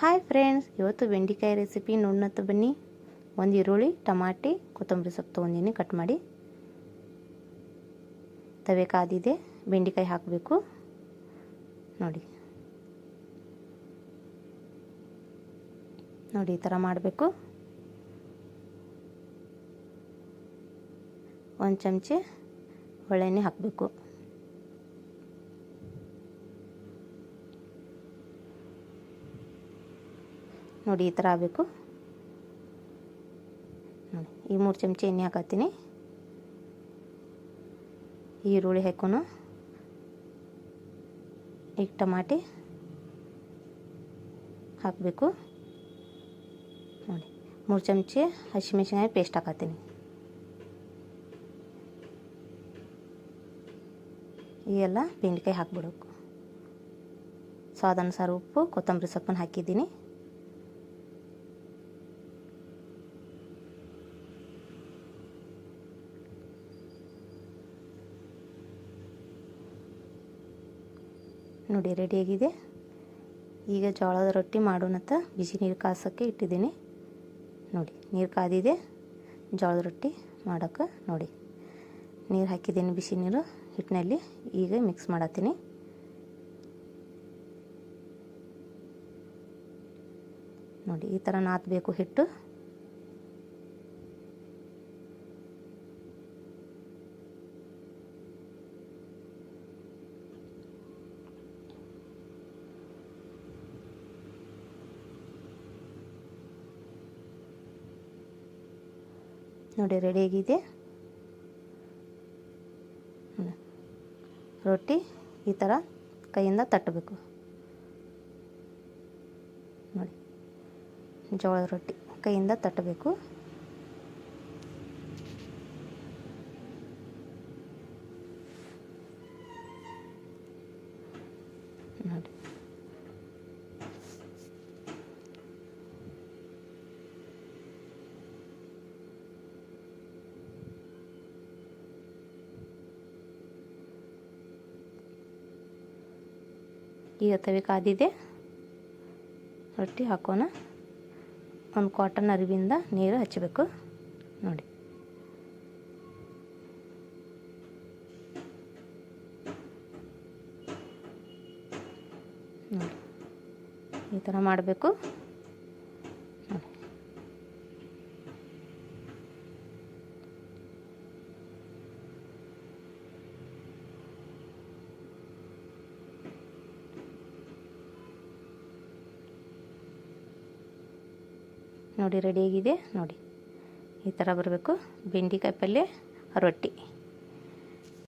Hi friends ಇವತ್ತು ಬೆಂಡೆಕಾಯಿ recipe ನೋಡೋಣತ್ತ ಬನ್ನಿ. ಒಂದು ಈರುಳ್ಳಿ, ಟಮಾಟಿ, ಕೊತ್ತಂಬರಿ ಸೊಪ್ಪು ತೊಗೊಂಡಿನಿ ಕಟ್ ಮಾಡಿ. ತವೆ ಕಾದಿದೆ, ಬೆಂಡೆಕಾಯಿ ಹಾಕಬೇಕು. ನೋಡಿ. ನೋಡಿ, ಈ ಥರ ಮಾಡಬೇಕು. ಒಂದು ಚಮಚೆ ಒಳ್ಳೆಣ್ಣೆ ಹಾಕಬೇಕು. ನೋಡಿ ಈ ಥರ ಆಗಬೇಕು. ನೋಡಿ, ಈ ಮೂರು ಚಮಚ ಎಣ್ಣೆ ಹಾಕತ್ತೀನಿ. ಈರುಳ್ಳಿ ಹಾಕೋಣ. ಈಗ ಟಮಾಟಿ ಹಾಕಬೇಕು. ನೋಡಿ, ಮೂರು ಚಮಚ ಹಸಿಮೆಣಸಿನ್ಕಾಯಿ ಪೇಸ್ಟ್ ಹಾಕತ್ತೀನಿ. ಈ ಎಲ್ಲ ಬೆಂಡೆಕಾಯಿ ಹಾಕ್ಬಿಡಬೇಕು. ಸ್ವಾದಾನುಸಾರ ಉಪ್ಪು, ಕೊತ್ತಂಬರಿ ಸೊಪ್ಪನ್ನು ಹಾಕಿದ್ದೀನಿ. ನೋಡಿ ರೆಡಿಯಾಗಿದೆ ಈಗ ಜೋಳದ ರೊಟ್ಟಿ ಮಾಡೋಣತ್ತ ಬಿಸಿ ನೀರು ಕಾಸೋಕ್ಕೆ ಇಟ್ಟಿದ್ದೀನಿ. ನೋಡಿ, ನೀರು ಕಾದಿದೆ. ಜೋಳದ ರೊಟ್ಟಿ ಮಾಡೋಕ್ಕೆ ನೋಡಿ. ನೀರು ಹಾಕಿದ್ದೀನಿ ಬಿಸಿ ನೀರು ಹಿಟ್ಟಿನಲ್ಲಿ. ಈಗ ಮಿಕ್ಸ್ ಮಾಡತ್ತೀನಿ. ನೋಡಿ, ಈ ಥರ ನಾದಬೇಕು ಹಿಟ್ಟು. ನೋಡಿ ರೆಡಿಯಾಗಿದೆ ರೊಟ್ಟಿ ಈ ಥರ ಕೈಯಿಂದ ತಟ್ಟಬೇಕು. ನೋಡಿ ಜೋಳದ ರೊಟ್ಟಿ ಕೈಯಿಂದ ತಟ್ಟಬೇಕು ನೋಡಿ ಈಗ ತವಿ ಕಾದಿದೆ. ರೊಟ್ಟಿ ಹಾಕೋಣ. ಒಂದು ಕಾಟನ್ ಅರಿವಿಂದ ನೀರು ಹಚ್ಚಬೇಕು ನೋಡಿ. ನೋಡಿ. ಈ ಥರ ಮಾಡಬೇಕು. ನೋಡಿ ರೆಡಿಯಾಗಿದೆ ನೋಡಿ. ಈ ಥರ ಬರಬೇಕು. ಬೆಂಡೆಕಾಯಿ ಪಲ್ಯ ರೊಟ್ಟಿ.